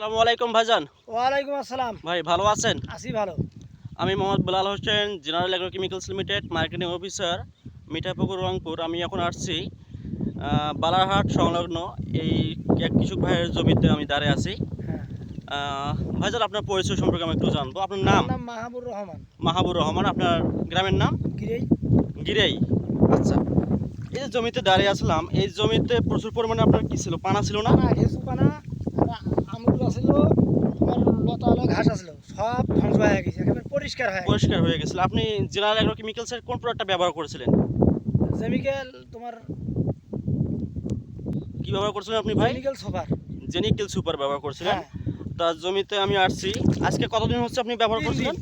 আসসালামু আলাইকুম ভাইজান। ওয়ালাইকুম আসসালাম। ভাই ভালো আছেন? আছি ভালো। আমি Mohammad Belal Hossain general agrochemicals limited marketing officer Mithapukur Rangpur. আমি এখন আসছি বালারহাট সংলগ্ন এই এক কৃষক ভাইয়ের জমিতে আমি দাঁড়িয়ে আছি। হ্যাঁ। ভাইজান আপনার পরিচয় সম্পর্কে আমি একটু জানব। আপনার নাম? মাহাবুর রহমান। মাহাবুর রহমান। আপনার গ্রামের নাম? গিরেই। গিরেই। আচ্ছা। এই যে জমিতে দাঁড়িয়ে আসলাম এই জমিতে প্রচুর পরিমাণে আপনার কি ছিল? পানা ছিল না? পানা আমগুলো আছিল তোমার লতা আলো ঘাস সব ধ্বংস হয়ে গেছে একেবারে পরিষ্কার হয়ে পরিষ্কার হয়ে গেছিল আপনি জেনারেল অ্যাগ্রোকেমিক্যালসের কোন প্রোডাক্টটা ব্যবহার করেছিলেন? তোমার কি ব্যবহার করেছিলেন আপনি ভাই? জেনিকেল সুপার। ব্যবহার করছিলেন। হ্যাঁ। তার জমিতে আমি আসছি আজকে কতদিন হচ্ছে আপনি ব্যবহার তিন করছিলেন?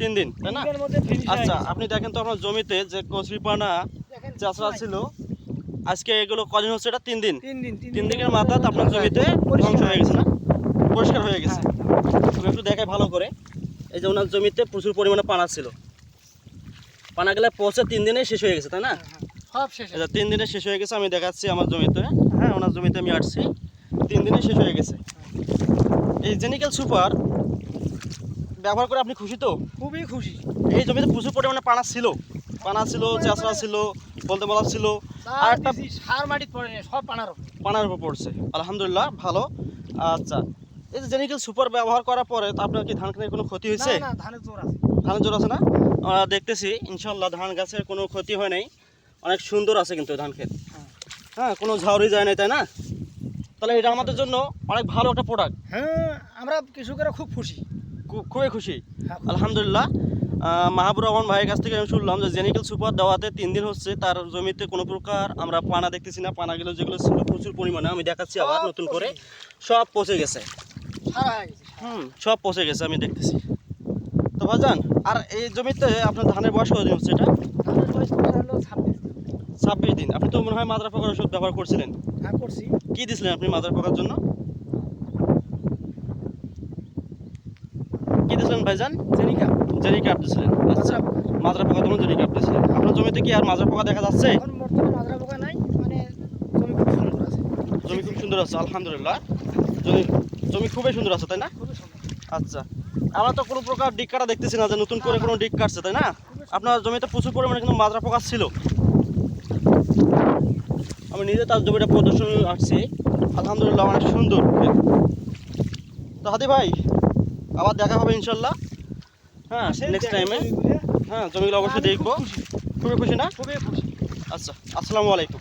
তিন দিন তাই না? মধ্যে আচ্ছা আপনি দেখেন তো আপনার জমিতে যে কচুরিপানা চাষরা ছিল আজকে এগুলো কদিন হচ্ছে? এটা তিন দিন। তিন দিনের মাথা আপনার জমিতে ধ্বংস হয়ে গেছে। না? পরিষ্কার হয়ে গেছে। আমি একটু দেখাই ভালো করে। এই যে ওনার জমিতে প্রচুর পরিমাণে পানা ছিল। পানা গেলে পৌঁছে তিন দিনে শেষ হয়ে গেছে তাই না? হ্যাঁ, হ্যাঁ, সব শেষ এটা তিন দিনে শেষ হয়ে গেছে আমি দেখাচ্ছি আমার জমিতে। হ্যাঁ ওনার জমিতে আমি আসছি তিন দিনে শেষ হয়ে গেছে। এই জেনিক্যাল সুপার ব্যবহার করে আপনি খুশি তো? খুবই খুশি। এই জমিতে প্রচুর পরিমাণে পানা ছিল। পানা ছিল চাষরা ছিল বলতে বলা ছিল। আর একটা সার মাটিত পড়ে সব পানার পানার উপর পড়ছে। আলহামদুলিল্লাহ ভালো। আচ্ছা এই যে জেনিক্যাল সুপার ব্যবহার করার পরে আপনার কি ধান খেতের কোনো ক্ষতি হয়েছে? না ধানের জোর আছে। ধানের জোর আছে না? আমরা দেখতেছি ইনশাল্লাহ ধান গাছের কোনো ক্ষতি হয় নাই। অনেক সুন্দর আছে কিন্তু ধান ক্ষেত হ্যাঁ। হ্যাঁ কোনো ঝাউরি যায় নাই তাই না? তাহলে এটা আমাদের জন্য অনেক ভালো একটা প্রোডাক্ট হ্যাঁ আমরা কৃষকেরা খুব খুশি। খুবই খুশি। হ্যাঁ, আলহামদুলিল্লাহ। মাহাবুর রহমান ভাইয়ের কাছ থেকে আমি শুনলাম যে জেনিক্যাল সুপার দেওয়াতে তিন দিন হচ্ছে তার জমিতে কোনো প্রকার আমরা পানা দেখতেছি না। পানাগুলো যেগুলো ছিল প্রচুর পরিমাণে আমি দেখাচ্ছি আবার নতুন করে। সব পচে গেছে। হুম সব পচে গেছে আমি দেখতেছি। তো ভাজান আর এই জমিতে আপনার ধানের বয়স কতদিন হচ্ছে এটা? ছাব্বিশ দিন। আপনি তো মনে হয় মাদ্রা পোকার ওষুধ ব্যবহার করছিলেন। হ্যাঁ করছি। কি দিছিলেন আপনি মাদ্রা পোকার জন্য? কি দিয়েছিলেন ভাইজান? জেনিকা জেরি কাপ দিয়েছিলেন আচ্ছা মাদ্রা পোকার জন্য জেরি কাপ দিয়েছিলেন আপনার জমিতে কি আর মাজরা পোকা দেখা যাচ্ছে? এখন বর্তমানে মাজরা পোকা নাই মানে জমি খুব সুন্দর আছে। জমি খুব সুন্দর আছে আলহামদুলিল্লাহ। জমি জমি খুবই সুন্দর আছে তাই না? আচ্ছা। আমরা তো কোনো প্রকার ডিক কাটা দেখতেছি না যে নতুন করে কোনো ডিক কাটছে তাই না? আপনার জমিতে প্রচুর পরিমাণে কিন্তু মাজরা পোকা ছিল। আমি নিজে তার জমিটা প্রদর্শন আসছি আলহামদুলিল্লাহ অনেক সুন্দর। তো হাদি ভাই আবার দেখা হবে ইনশাল্লাহ। হ্যাঁ নেক্সট টাইমে হ্যাঁ জমিগুলো অবশ্যই দেখব। খুবই খুশি না? খুবই খুশি। আচ্ছা আসসালামু আলাইকুম।